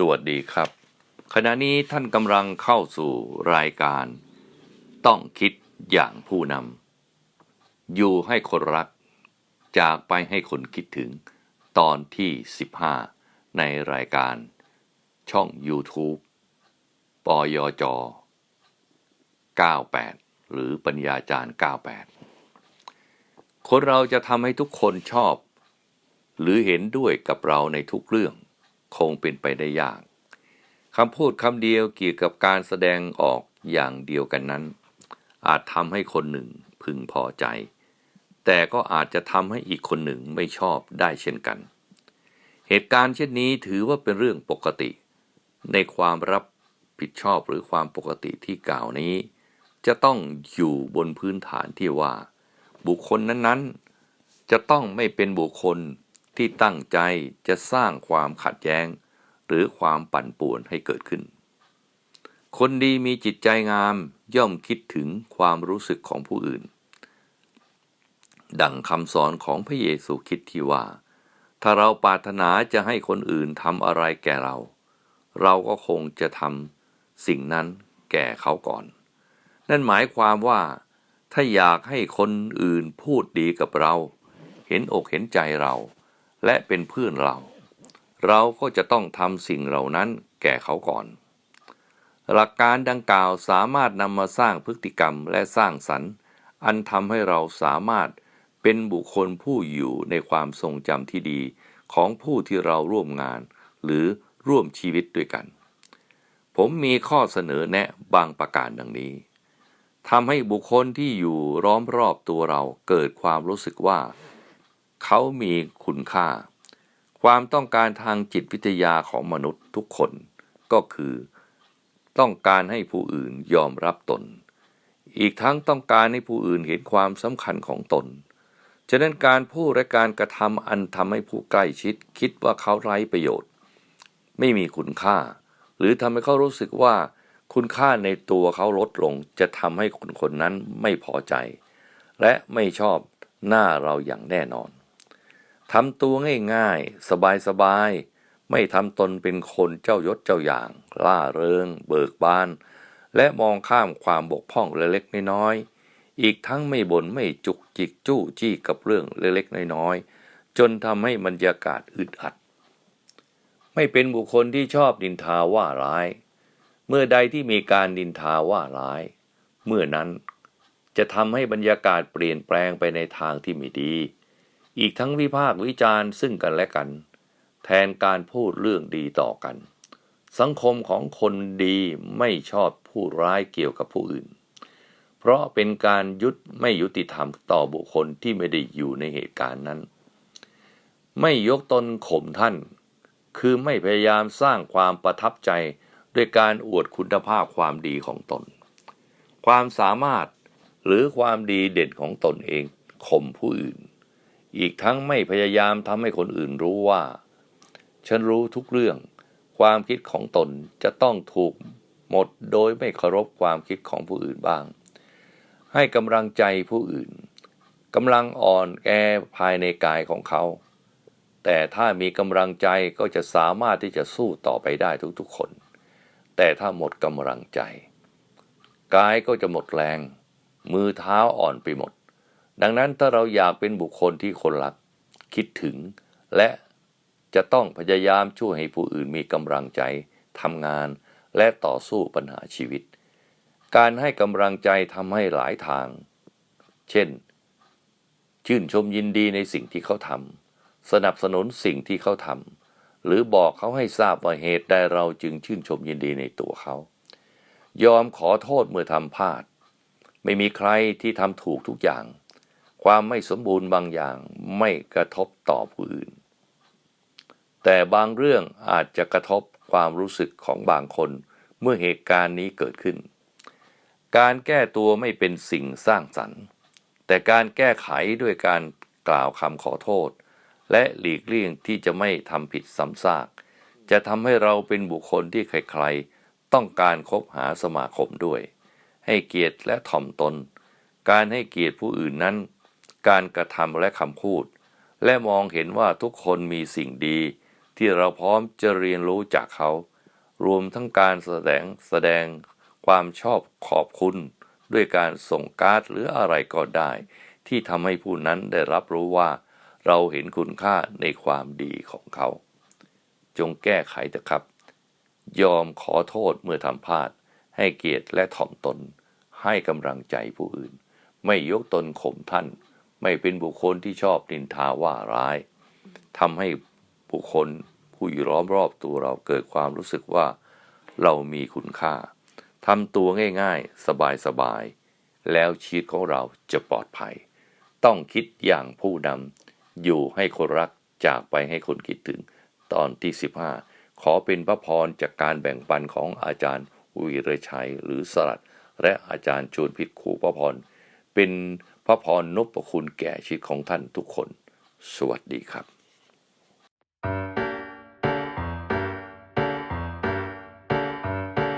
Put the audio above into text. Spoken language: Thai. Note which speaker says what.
Speaker 1: สวัสดีครับ ขณะนี้ท่านกำลังเข้าสู่รายการ ต้องคิดอย่างผู้นำอยู่ให้คนรัก จากไปให้คนคิดถึงตอนที่ 15 ในรายการ ช่อง YouTube ปยจ 98 หรือปัญญาจารย์ 98 คนเราจะทำให้ทุกคนชอบ หรือเห็นด้วยกับเราในทุกเรื่อง คงเป็นไปได้ยากคำพูดคำเดียวเกี่ยวกับการแสดงออกอย่างเดียวกันนั้น อาจทำให้คนหนึ่งพึงพอใจ แต่ก็อาจจะทำให้อีกคนหนึ่งไม่ชอบได้เช่นกัน เหตุการณ์เช่นนี้ถือว่าเป็นเรื่องปกติ ในความรับผิดชอบหรือความปกติที่กล่าวนี้ จะต้องอยู่บนพื้นฐานที่ว่า บุคคลนั้นๆ จะต้องไม่เป็นบุคคล ที่ตั้งใจจะสร้างความขัดแย้ง หรือความปั่นป่วนให้เกิดขึ้น คนดีมีจิตใจงามย่อมคิดถึงความรู้สึกของผู้อื่น ดังคำสอนของพระเยซูคริดที่ว่า ถ้าเราปรารถนาจะให้คนอื่นทำอะไรแก่เรา เราก็คงจะทำสิ่งนั้นแก่เขาก่อน นั่นหมายความว่า ถ้าอยากให้คนอื่นพูดดีกับเรา เห็นอกเห็นใจเรา และเป็นเพื่อนเรา เราก็จะต้องทำสิ่งเหล่านั้นแก่เขาก่อน หลักการดังกล่าวสามารถนำมาสร้างพฤติกรรมและสร้างสรรค์ อันทำให้เราสามารถเป็นบุคคลผู้อยู่ในความทรงจำที่ดีของผู้ที่เราร่วมงาน หรือร่วมชีวิตด้วยกัน ผมมีข้อเสนอแนะบางประการดังนี้ทำให้บุคคลที่อยู่ล้อมรอบตัวเราเกิดความรู้สึกว่า เขามีคุณค่า ความต้องการทางจิตวิทยาของมนุษย์ทุกคนก็คือ ต้องการให้ผู้อื่นยอมรับตน อีกทั้งต้องการให้ผู้อื่นเห็นความสำคัญของตน ฉะนั้นการพูดและการกระทำอันทำให้ผู้ใกล้ชิด คิดว่าเขาไร้ประโยชน์ ไม่มีคุณค่า หรือทำให้เขารู้สึกว่าคุณค่าในตัวเขาลดลงจะทำให้คนคนนั้นไม่พอใจ และไม่ชอบหน้าเราอย่างแน่นอน ทำตัวง่ายๆ สบายๆ ไม่ทำตนเป็นคนเจ้ายศเจ้าอย่าง ล่าเริง เบิกบาน และมองข้ามความบกพร่องเล็กๆน้อยๆ อีกทั้งไม่บน่นไม่จุกจิกจู้จี้กับเรื่องเล็กๆน้อยๆ จนทำให้บรรยากาศอึดอัด ไม่เป็นบุคคลที่ชอบดินทาว่าร้าย เมื่อใดที่มีการดินทาว่าร้าย เมื่อนั้นจะทำให้บรรยากาศเปลี่ยนแปลงไปในทางที่ไม่ดี อีกทั้งวิพากษ์วิจารณ์ซึ่งกันและกัน แทนการพูดเรื่องดีต่อกัน สังคมของคนดีไม่ชอบพูดร้ายเกี่ยวกับผู้อื่น เพราะเป็นการยุดไม่ยุติธรรมต่อบุคคลที่ไม่ได้อยู่ในเหตุการณ์นั้น ไม่ยกตนข่มท่าน คือไม่พยายามสร้างความประทับใจด้วยการอวดคุณภาพความดีของตน ความสามารถหรือความดีเด่นของตนเองข่มผู้อื่น อีกทั้งไม่พยายามทำให้คนอื่นรู้ว่า ฉันรู้ทุกเรื่อง ความคิดของตนจะต้องถูกหมดโดยไม่เคารพความคิดของผู้อื่นบ้าง ให้กำลังใจผู้อื่นกำลังอ่อนแอภายในกายของเขา แต่ถ้ามีกำลังใจก็จะสามารถที่จะสู้ต่อไปได้ทุกๆคน แต่ถ้าหมดกำลังใจ กายก็จะหมดแรง มือเท้าอ่อนไปหมด ดังนั้นถ้าเราอยากเป็นบุคคลที่คนรัก คิดถึง และจะต้องพยายามช่วยให้ผู้อื่นมีกำลังใจทำงาน และต่อสู้ปัญหาชีวิต การให้กำลังใจทำให้หลายทาง เช่น ชื่นชมยินดีในสิ่งที่เขาทำสนับสนุนสิ่งที่เขาทำหรือบอกเขาให้ทราบว่าเหตุใดเราจึงชื่นชมยินดีในตัวเขา ยอมขอโทษเมื่อทำพลาด ไม่มีใครที่ทำถูกทุกอย่าง ความไม่สมบูรณ์บางอย่างไม่กระทบต่อผู้อื่น แต่บางเรื่องอาจจะกระทบความรู้สึกของบางคนเมื่อเหตุการณ์นี้เกิดขึ้น การแก้ตัวไม่เป็นสิ่งสร้างสรรค์ แต่การแก้ไขด้วยการกล่าวคำขอโทษ และหลีกเลี่ยงที่จะไม่ทำผิดซ้ำซาก จะทำให้เราเป็นบุคคลที่ใครๆ ต้องการคบหาสมาคมด้วย ให้เกียรติและถ่อมตน การให้เกียรติผู้อื่นนั้น การกระทำและคำพูด และมองเห็นว่าทุกคนมีสิ่งดี ที่เราพร้อมจะเรียนรู้จากเขา รวมทั้งการแสดงแสดงความชอบขอบคุณ ด้วยการส่งการ์ดหรืออะไรก็ได้ ที่ทำให้ผู้นั้นได้รับรู้ว่า เราเห็นคุณค่าในความดีของเขา จงแก้ไขเถอะครับ ยอมขอโทษเมื่อทำพลาด ให้เกียรติและถ่อมตน ให้กำลังใจผู้อื่น ไม่ยกตนข่มท่าน ไม่เป็นบุคคลที่ชอบนินทาว่าร้ายทำให้บุคคลผู้อยู่ล้อมรอบตัวเราเกิดความรู้สึกว่าเรามีคุณค่าทำตัวง่ายๆ สบายๆ แล้วชีวิตของเราจะปลอดภัย ต้องคิดอย่างผู้นำอยู่ให้คนรักจากไปให้คนคิดถึง ตอนที่ 15 ขอเป็นพระพรจากการแบ่งปันของอาจารย์วีรชัยหรือสลัด และอาจารย์ชวนพิษขู่พระพร เป็นพระพรนพคุณแก่ชีวิตของท่านทุกคน สวัสดีครับ